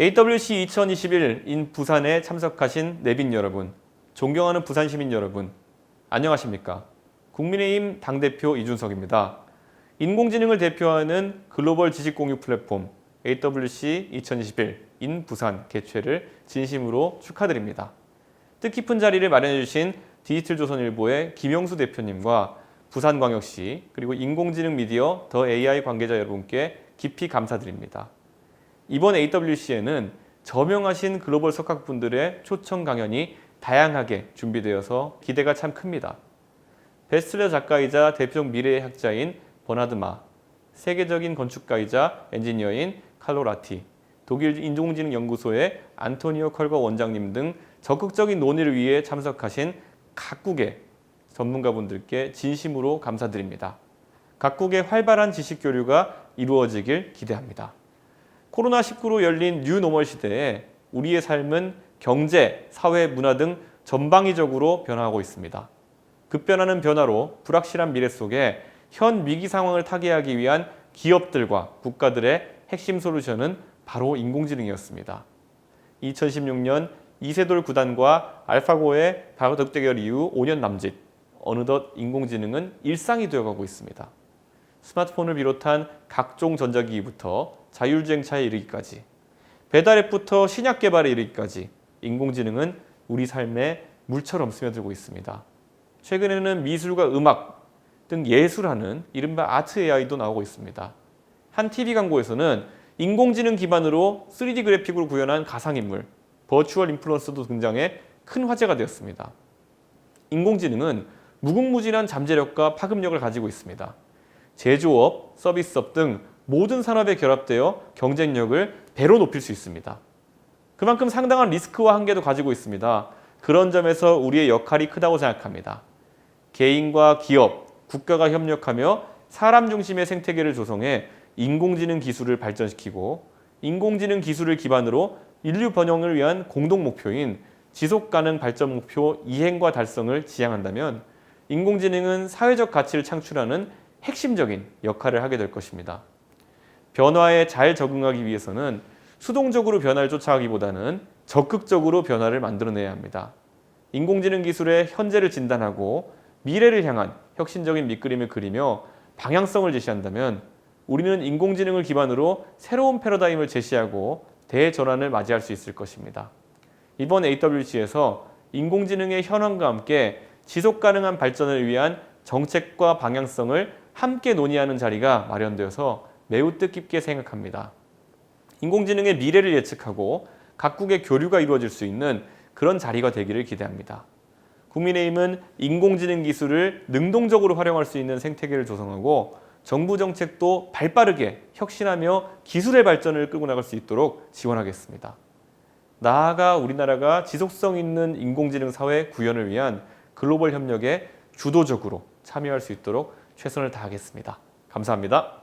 AWC 2021 인 부산에 참석하신 내빈 여러분, 존경하는 부산 시민 여러분, 안녕하십니까? 국민의힘 당대표 이준석입니다. 인공지능을 대표하는 글로벌 지식 공유 플랫폼 AWC 2021 인 부산 개최를 진심으로 축하드립니다. 뜻깊은 자리를 마련해 주신 디지털 조선일보의 김영수 대표님과 부산광역시 그리고 인공지능 미디어 더 AI 관계자 여러분께 깊이 감사드립니다. 이번 AWC에는 저명하신 글로벌 석학분들의 초청 강연이 다양하게 준비되어서 기대가 참 큽니다. 베스트셀러 작가이자 대표적 미래학자인 버나드 마, 세계적인 건축가이자 엔지니어인 칼로 라티, 독일 인공지능 연구소의 안토니오 컬거 원장님 등 적극적인 논의를 위해 참석하신 각국의 전문가분들께 진심으로 감사드립니다. 각국의 활발한 지식 교류가 이루어지길 기대합니다. 코로나19로 열린 뉴노멀 시대에 우리의 삶은 경제, 사회, 문화 등 전방위적으로 변화하고 있습니다. 급변하는 변화로 불확실한 미래 속에 현 위기 상황을 타개하기 위한 기업들과 국가들의 핵심 솔루션은 바로 인공지능이었습니다. 2016년 이세돌 구단과 알파고의 바둑 대결 이후 5년 남짓 어느덧 인공지능은 일상이 되어가고 있습니다. 스마트폰을 비롯한 각종 전자기기부터 자율주행차에 이르기까지 배달앱부터 신약 개발에 이르기까지 인공지능은 우리 삶에 물처럼 스며들고 있습니다. 최근에는 미술과 음악 등 예술하는 이른바 아트 AI도 나오고 있습니다. 한 TV 광고에서는 인공지능 기반으로 3D 그래픽으로 구현한 가상인물, 버추얼 인플루언서도 등장해 큰 화제가 되었습니다. 인공지능은 무궁무진한 잠재력과 파급력을 가지고 있습니다. 제조업, 서비스업 등 모든 산업에 결합되어 경쟁력을 배로 높일 수 있습니다. 그만큼 상당한 리스크와 한계도 가지고 있습니다. 그런 점에서 우리의 역할이 크다고 생각합니다. 개인과 기업, 국가가 협력하며 사람 중심의 생태계를 조성해 인공지능 기술을 발전시키고 인공지능 기술을 기반으로 인류 번영을 위한 공동 목표인 지속 가능 발전 목표 이행과 달성을 지향한다면 인공지능은 사회적 가치를 창출하는 핵심적인 역할을 하게 될 것입니다. 변화에 잘 적응하기 위해서는 수동적으로 변화를 쫓아가기보다는 적극적으로 변화를 만들어내야 합니다. 인공지능 기술의 현재를 진단하고 미래를 향한 혁신적인 밑그림을 그리며 방향성을 제시한다면 우리는 인공지능을 기반으로 새로운 패러다임을 제시하고 대전환을 맞이할 수 있을 것입니다. 이번 AWC에서 인공지능의 현황과 함께 지속 가능한 발전을 위한 정책과 방향성을 함께 논의하는 자리가 마련되어서 매우 뜻깊게 생각합니다. 인공지능의 미래를 예측하고 각국의 교류가 이루어질 수 있는 그런 자리가 되기를 기대합니다. 국민의힘은 인공지능 기술을 능동적으로 활용할 수 있는 생태계를 조성하고 정부 정책도 발빠르게 혁신하며 기술의 발전을 끌고 나갈 수 있도록 지원하겠습니다. 나아가 우리나라가 지속성 있는 인공지능 사회 구현을 위한 글로벌 협력에 주도적으로 참여할 수 있도록 최선을 다하겠습니다. 감사합니다.